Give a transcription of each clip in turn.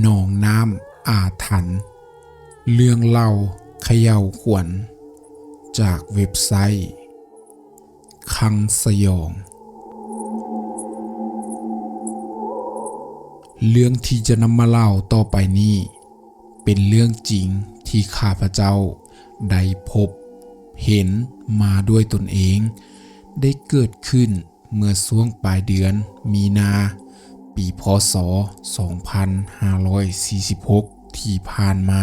หนองน้ำอาถรรพ์เรื่องเล่าเขย่าขวัญจากเว็บไซต์คังสยอง เรื่องที่จะนำมาเล่าต่อไปนี้ เป็นเรื่องจริงที่ข้าพเจ้าได้พบ เห็นมาด้วยตนเอง ได้เกิดขึ้นเมื่อช่วงปลายเดือนมีนา ปีพศ 2546 ที่ผ่านมา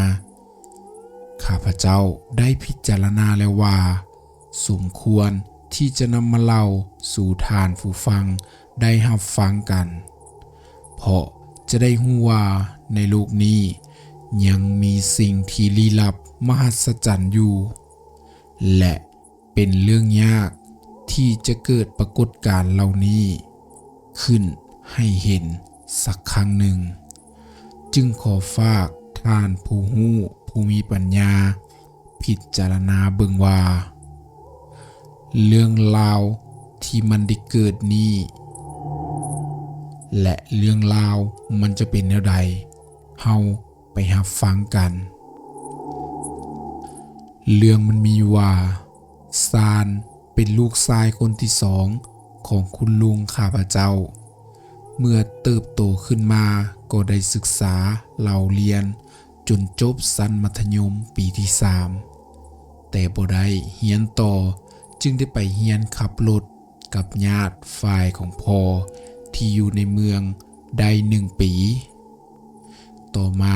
ข้าพเจ้าได้พิจารณาแล้วว่า สมควรที่จะนำมาเล่าสู่ทานผู้ฟังได้รับฟังกัน เพราะจะได้หูว่าในโลกนี้ ยังมีสิ่งที่ลี้ลับมหัศจรรย์อยู่ และเป็นเรื่องยากที่จะเกิดปรากฏการณ์เหล่านี้ ขึ้น ให้เห็นสักครั้งหนึ่ง จึงขอฝากท่านผู้หู้ผู้มีปัญญา พิจารณาเบิงว่า เรื่องราวที่มันได้เกิดนี้ และเรื่องราวมันจะเป็นแนวใดเฮาไปหับฟังกัน เรื่องมันมีว่าซานเป็นลูกชายคนที่สองของคุณลุงข้าพเจ้า เมื่อเติบโตขึ้นมาก็ได้ศึกษาเล่าเรียน จนจบสั้นมัธยมปีที่สามแต่บ่ได้เฮียนต่อจึงได้ไปเฮียนขับรถกับญาติฝ่ายของพ่อที่อยู่ในเมืองได้หนึ่งปี ต่อมา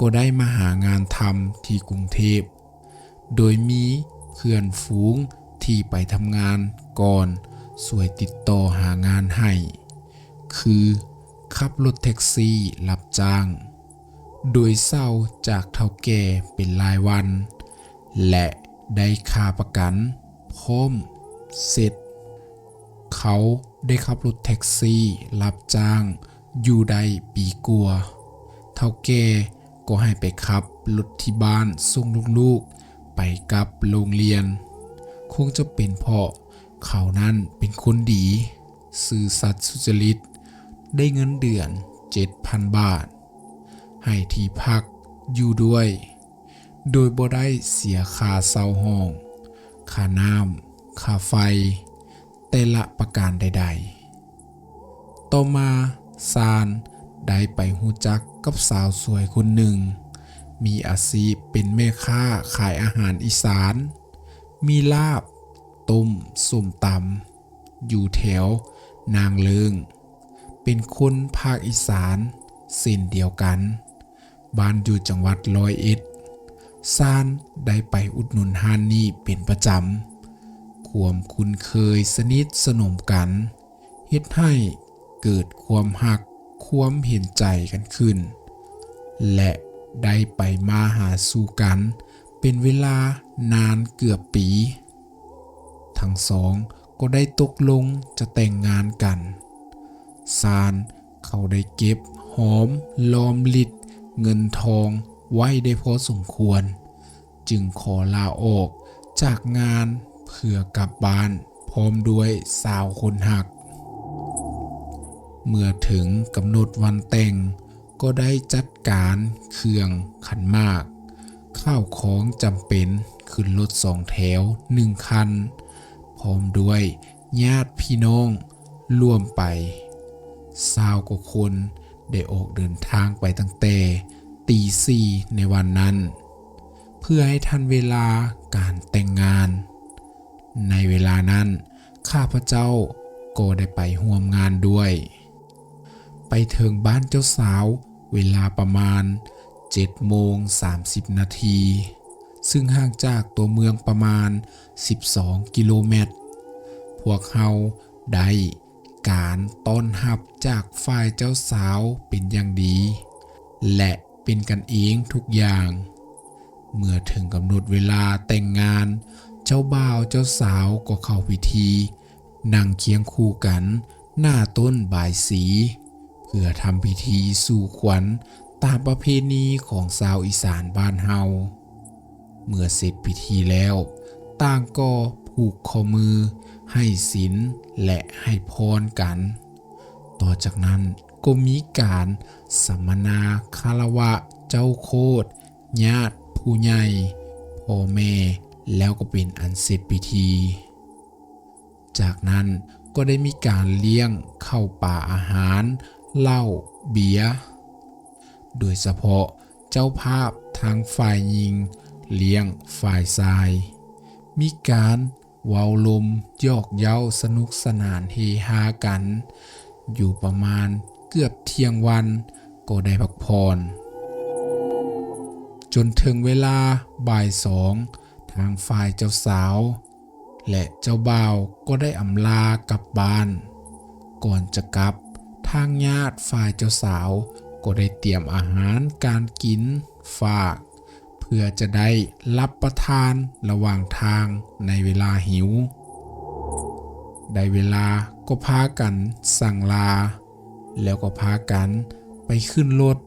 ก็ได้มาหางานทำที่กรุงเทพ โดยมีเพื่อนฝูงที่ไปทำงานก่อนสวยติดต่อหางานให้ คือขับรถแท็กซี่รับจ้าง โดยเศร้าจากเท่าแก่เป็นรายวัน และได้ค่าประกันพร้อมเสร็จ เขาได้ขับรถแท็กซี่รับจ้าง อยู่ได้ปีกัวาเท่าแก่ก็ให้ไปขับรถที่บ้านส่งลูกๆ ไปกับโรงเรียน คงจะเป็นเพราะเขานั้นเป็นคนดีซื่อสัตย์สุจริต ได้เงินเดือน 7,000 บาท ให้ที่พักอยู่ด้วย โดยบ่ได้เสียค่าเช่าห้อง ค่าน้ำค่าไฟ แต่ละประการใด ๆ ต่อมาซานได้ไปหูจักกับสาวสวยคนหนึ่ง มีอาชีพเป็นแม่ค้าขายอาหารอีสาน มีลาบ ต้มส้มตำอยู่แถวนางเลิง เป็นคนภาคอีสานเส้นเดียวกัน บ้านอยู่จังหวัดร้อยเอ็ดซานได้ไปอุดหนุนฮานนี่เป็นประจำความคุ้นเคยสนิทสนมกันเฮ็ดให้เกิดความหักความเห็นใจกันขึ้น และได้ไปมาหาสู่กัน เป็นเวลานานเกือบปี ทั้งสองก็ได้ตกลงจะแต่งงานกัน ซานเขาได้เก็บหอมลอมลิดเงินทองไว้ได้พอสมควร จึงขอลาออกจากงานเพื่อกลับบ้านพร้อมด้วยสาวคนหัก เมื่อถึงกำหนดวันแต่งก็ได้จัดการเครื่องขันมาก ข้าวของจำเป็นขึ้นรถสองแถวหนึ่งคัน พร้อมด้วยญาติพี่น้องร่วมไป สาวกว่าคนได้ออกเดินทางไปตั้งแต่ตีสี่ในวันนั้น เพื่อให้ทันเวลาการแต่งงาน ในเวลานั้น ข้าพเจ้าก็ได้ไปห่วมงานด้วย ไปถึงบ้านเจ้าสาวเวลาประมาณ7โมง30 นาที ซึ่งห่างจากตัวเมืองประมาณ 12 กิโลเมตร พวกเขาได้ การต้อนรับจากฝ่ายเจ้าสาวเป็นอย่างดี และเป็นกันเองทุกอย่าง เมื่อถึงกำหนดเวลาแต่งงาน เจ้าบ่าวเจ้าสาวก็เข้าพิธีนั่งเคียงคู่กันหน้าต้นบายสี เพื่อทำพิธีสู่ขวัญตามประเพณีของชาวอีสานบ้านเฮา เมื่อเสร็จพิธีแล้ว ต่างก็ผูกข้อมือ ให้ศีลและให้พรกัน ต่อจากนั้นก็มีการสัมมนาคารวะเจ้าโคตรญาติผู้ใหญ่พ่อแม่แล้วก็เป็นอันเสร็จพิธี จากนั้นก็ได้มีการเลี้ยงเข้าป่าอาหาร เหล้าเบียร์โดยเฉพาะเจ้าภาพทางฝ่ายหญิง เลี้ยงฝ่ายชาย มีการ เว้าลมยอกเย้าสนุกสนานเฮฮากัน อยู่ประมาณเกือบเที่ยงวันก็ได้พักผ่อนจนถึงเวลาบ่ายสองทางฝ่ายเจ้าสาว และเจ้าบ่าวก็ได้อำลากลับบ้าน ก่อนจะกลับทางญาติฝ่ายเจ้าสาวก็ได้เตรียมอาหารการกินฝาก พื่อจะได้รับประทานระหว่างทางในเวลาหิว ได้เวลาก็พากันสั่งลา แล้วก็พากันไปขึ้นรถ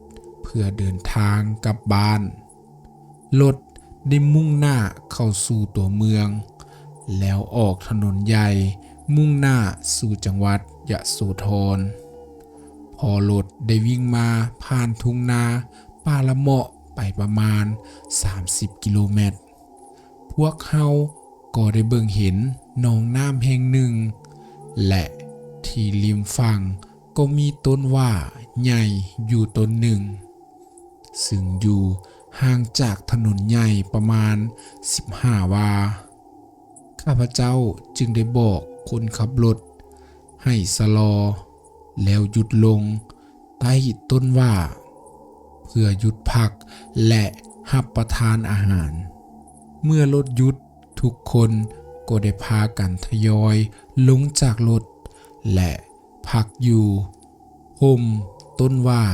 เพื่อเดินทางกลับบ้านรถได้มุ่งหน้าเข้าสู่ตัวเมือง แล้วออกถนนใหญ่มุ่งหน้าสู่จังหวัดยะโสธรพอรถได้วิ่งมาผ่านทุ่งนาป่าละเมาะ ไปประมาณ 30 กิโลเมตร พวกเขาก็ได้เบิ่งเห็นหนองน้ำแห่งหนึ่ง และที่ริมฝั่งก็มีต้นว่าใหญ่อยู่ต้นหนึ่ง ซึ่งอยู่ห่างจากถนนใหญ่ประมาณ 15 วา ข้าพเจ้าจึงได้บอกคนขับรถให้สะลอ แล้วหยุดลงใต้ต้นว่า เพื่อหยุดพักและหับประทานอาหาร เมื่อรถหยุดทุกคนก็ได้พากันทยอยลงจากรถและพักอยู่ห่มต้นว่า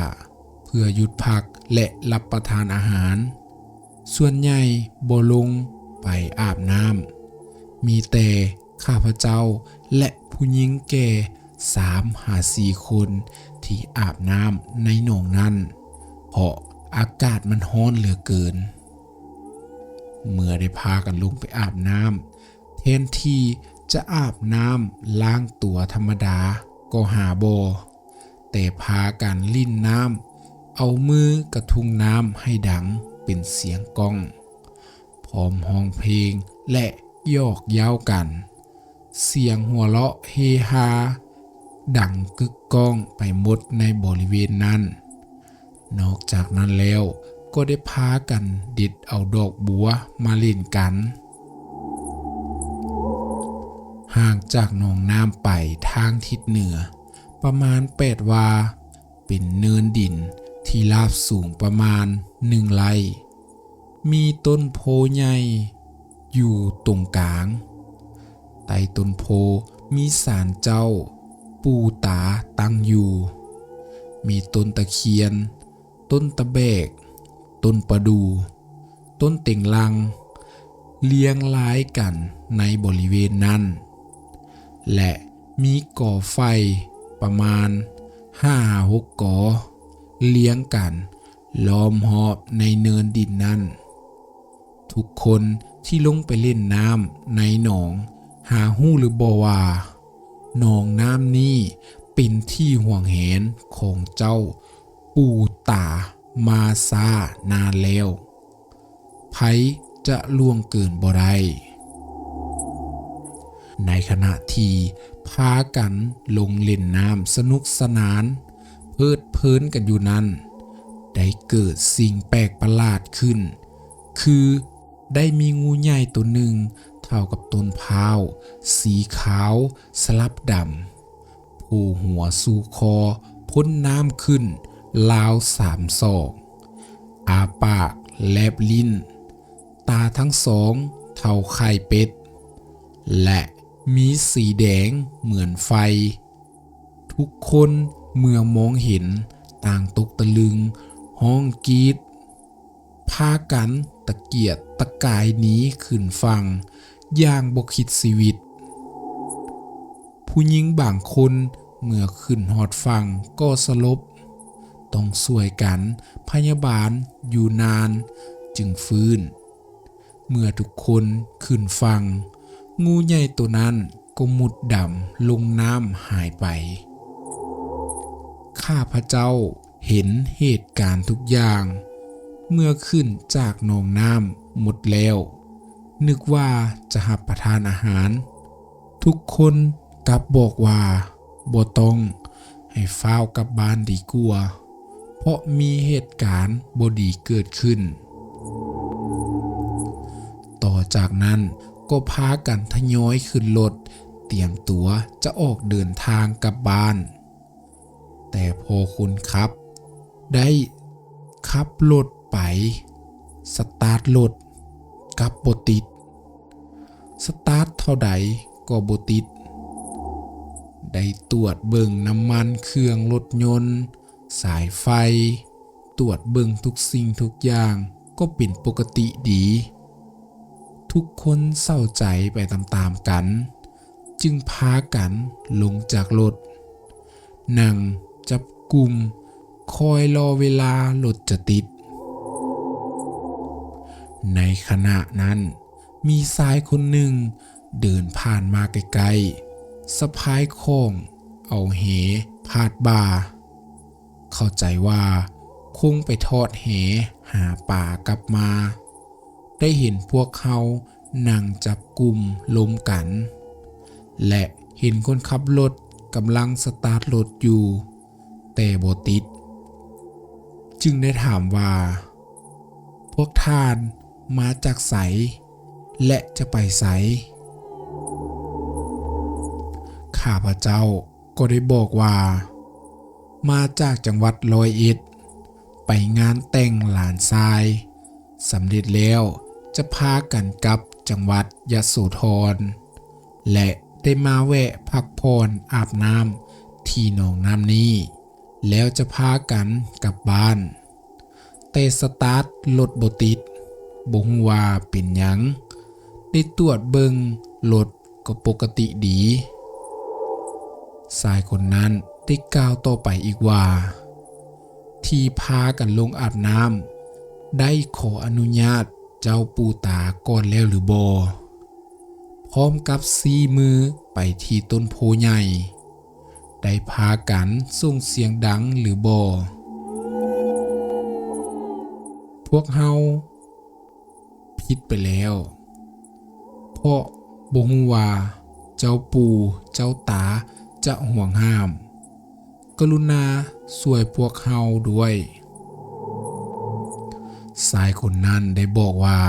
เพื่อหยุดพักและรับประทานอาหาร ส่วนใหญ่บ่ลงไปอาบน้ำมีแต่ข้าพเจ้าและผู้หญิงแก่สามหาสี่คนที่อาบน้ำในหนองนั้น เพราะอากาศมันร้อนเหลือเกิน เมื่อได้พากันลงไปอาบน้ำแทนที่จะอาบน้ำล้างตัวธรรมดาก็หาบอแต่พากันลิ้นน้ำเอามือกระทุงน้ำให้ดังเป็นเสียงก้อง พร้อมห้องเพลงและยอกเย้ากัน เสียงหัวเราะเฮฮาดังกึกก้องไปหมดในบริเวณนั้น นอกจากนั้นแล้วก็ได้พากันดิดเอาดอกบัวมาเล่นกัน ห่างจากหนองน้ำไปทางทิศเหนือ ประมาณแปดวา เป็นเนินดินที่ราบสูงประมาณหนึ่งไร่มีต้นโพใหญ่อยู่ตรงกลาง ใต้ต้นโพมีศาลเจ้า ปูตาตั้งอยู่ มีต้นตะเคียน ต้นตะเบก ต้นประดู ต้นเต็งลัง เลี้ยงรายกันในบริเวณนั้น และมีก่อไฟประมาณห้าหกก่อเลี้ยงกันล้อมหอบในเนินดินนั้น ทุกคนที่ลงไปเล่นน้ำในหนอง หาหู้หรือบอว่าหนองน้ำนี้เป็นที่ห่วงแหนของเจ้า ปูตามาซานานแล้วไผจะล่วงเกินบ่ได้ในขณะที่พากันลงเล่นน้ำสนุกสนาน เพลิดเพลินกันอยู่นั้น ได้เกิดสิ่งแปลกประหลาดขึ้น คือได้มีงูใหญ่ตัวหนึ่งเท่ากับต้นพร้าว สีขาวสลับดำผูหัวสู่คอพ้นน้ำขึ้น ลาวสามศอกอาปากแลบลิ้น ตาทั้งสองเท่าไข่เป็ด และมีสีแดงเหมือนไฟ ทุกคนเมื่อมองเห็นต่างตกตะลึง ห้องกรีดพากันตะเกียกตะกายหนีขึ้นฟังอย่างบกคิดชีวิต ผู้หญิงบางคนเมื่อขึ้นหอดฟังก็สลบ ต้องสวยกันพยาบาลอยู่นาน จึงฟื้น เมื่อทุกคนขึ้นฟัง งูใหญ่ตัวนั้นก็มุดดำลงน้ำหายไป ข้าพระเจ้าเห็นเหตุการณ์ทุกอย่าง เมื่อขึ้นจากหนองน้ำหมดแล้ว นึกว่าจะหับประทานอาหาร ทุกคนกลับบอกว่าบ่ต้องให้ฟ้าวกลับบ้านดีกว่า เพราะมีเหตุการณ์บดีเกิดขึ้น ต่อจากนั้นก็พากันทยอยขึ้นรถเตรียมตัวจะออกเดินทางกลับบ้าน แต่พอคุณครับ ได้ขับรถไป สตาร์ทรถกับบติด สตาร์ทเท่าใดก็บติด ได้ตรวจเบิ่งน้ำมันเครื่องรถยนต์ สายไฟ ตรวจเบิ่งทุกสิ่งทุกอย่างก็เป็นปกติดี ทุกคนเศร้าใจไปตามๆกัน จึงพากันลงจากรถนั่งจับกลุ่มคอยรอเวลารถจะติด ในขณะนั้น มีชายคนหนึ่งเดินผ่านมาไกลๆสะพายโค้งเอาเหพาดบ่า เข้าใจว่า คงไปทอดเหหาป่ากลับมา ได้เห็นพวกเขานั่งจับกลุ่มลมกัน และเห็นคนขับรถกำลังสตาร์ทรถอยู่ แต่โบติด จึงได้ถามว่า พวกท่านมาจากไสและจะไปไสข้าพเจ้าก็ได้บอกว่า มาจากจังหวัดร้อยเอ็ด ไปงานแต่งหลานทรายสำเร็จแล้วจะพากันกลับจังหวัดยะโสธร และได้มาแวะพักผ่อนอาบน้ำที่หนองน้ำนี้ แล้วจะพากันกลับบ้านแต่สตาร์ทรถบติดบ่ฮู้ว่าเป็นยัง ได้ตรวจเบิงรถก็ปกติดีชายคนนั้น ได้กล่าวต่อไปอีกว่า ที่พากันลงอาบน้ำได้ขออนุญาตเจ้าปูตาก่อนแล้วหรือบอพร้อมกับซีมือไปที่ต้นโพใหญ่ ได้พากันส่งเสียงดังหรือบอพวกเฮาผิดไปแล้ว เพราะบ่ฮู้ว่าเจ้าปู่เจ้าตาจะห่วงห้าม กรุณาช่วยพวกเฮาด้วยสายคนนั้นได้บอกว่า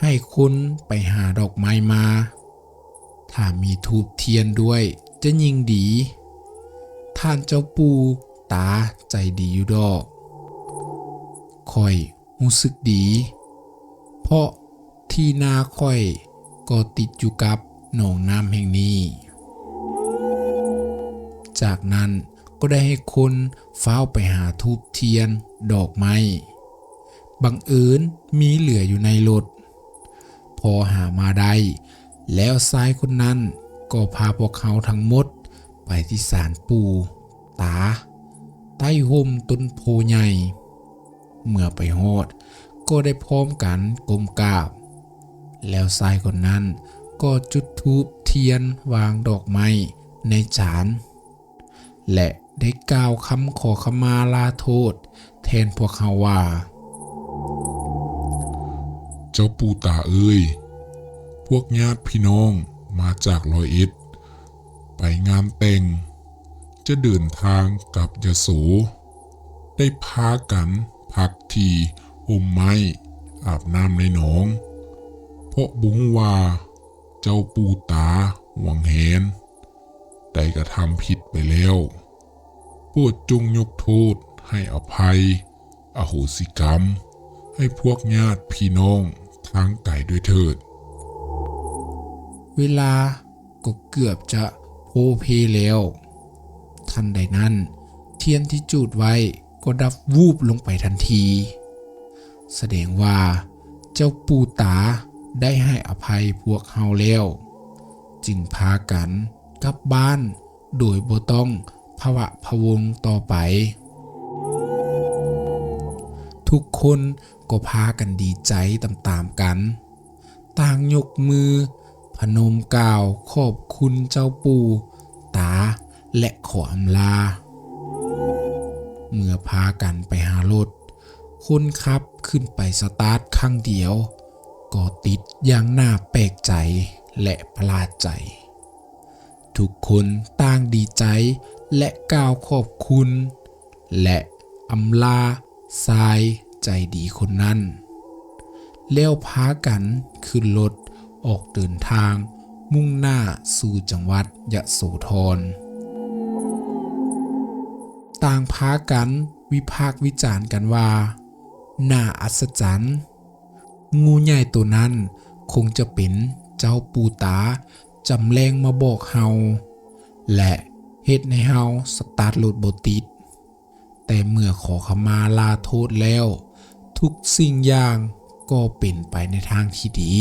ให้คุณไปหาดอกไม้มา ถ้ามีทูบเทียนด้วยจะยิ่งดี ท่านเจ้าปู่ตาใจดีอยู่ดอกคอยรู้สึกดี เพราะที่นาค่อยก็ติดอยู่กับหนองน้ำแห่งนี้ จากนั้น ก็ได้ให้คนเฝ้าไปหาทูบเทียน ดอกไม้บังเอิญมีเหลืออยู่ในรถ พอหามาได้แล้วชายคนนั้นก็พาพวกเขาทั้งหมดไปที่ศาลปู่ตา ใต้ห่มต้นโพใหญ่ เมื่อไปฮอดก็ได้พร้อมกันกลมกราบ แล้วชายคนนั้นก็จุดธูปเทียนวางดอกไม้ในจาน และ ได้กล่าวคำขอขมาลาโทษ แทนพวกเขาว่า เจ้าปู่ตาเอ้ย พวกญาติพี่น้องมาจากรอยเอ็ด ไปงานแต่ง จะเดินทางกลับยโส ได้พากันพักทีห่มไม้อาบน้ำในหนอง เพราะบุงว่าเจ้าปู่ตาหวังแหน ได้กระทำผิดไปแล้ว โปรดจงยกโทษ ให้อภัย อโหสิกรรม ให้พวกญาติพี่น้องทางไก่ด้วยเถิด เวลาก็เกือบจะโพเพแล้ว ทันใดนั้น เทียนที่จุดไว้ก็ดับวูบลงไปทันที แสดงว่าเจ้าปู่ตาได้ให้อภัยพวกเฮาแล้ว จึงพากันกลับบ้านโดยบ่ต้อง ภาวะพวงต่อไป ทุกคนก็พากันดีใจตามๆกัน ต่างยกมือ พนมกล่าวขอบคุณเจ้าปู่ตาและขออำลา เมื่อพากันไปหารถ คนขับขึ้นไปสตาร์ทครั้งเดียว ก็ติดอย่างน่าแปลกใจและประหลาดใจ ทุกคนต่างดีใจ และกล่าวขอบคุณ และอำลาทรายใจดีคนนั้น แล้วพากันขึ้นรถออกเดินทาง มุ่งหน้าสู่จังหวัดยะโสธร ต่างพากันวิพากวิจารณ์กันว่า น่าอัศจรรย์งูใหญ่ตัวนั้นคงจะเป็นเจ้าปูตาจำแรงมาบอกเฮา และ เฮ็ดในเฮาสตาร์ทรถบติด แต่เมื่อขอขมาลาโทษแล้ว ทุกสิ่งอย่างก็เป็นไปในทางที่ดี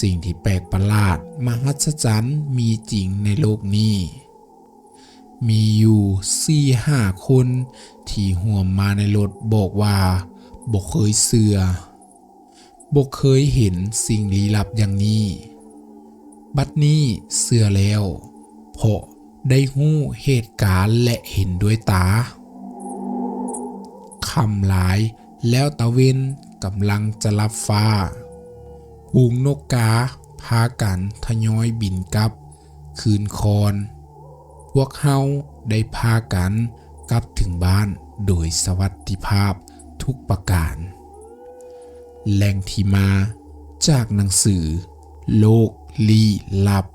สิ่งที่แปลกประหลาดมหัศจรรย์มีจริงในโลกนี้ มีอยู่สี่ห้าคนที่ห่วมมาในรถบอกว่าบอกเคยเสือบอกเคยเห็นสิ่งลี้ลับอย่างนี้ บัดนี้เสือแล้วเพราะ ได้หู้เหตุการณ์และเห็นด้วยตาคำหลายแล้วตะเวนกำลังจะรับฟ้าปูงนกกาพากันทยอยบินกลับ คืนคอน พวกเฮาได้พากันกลับถึงบ้านโดยสวัสดิภาพทุกประการ แหล่งที่มาจากหนังสือ โลกลี้ลับ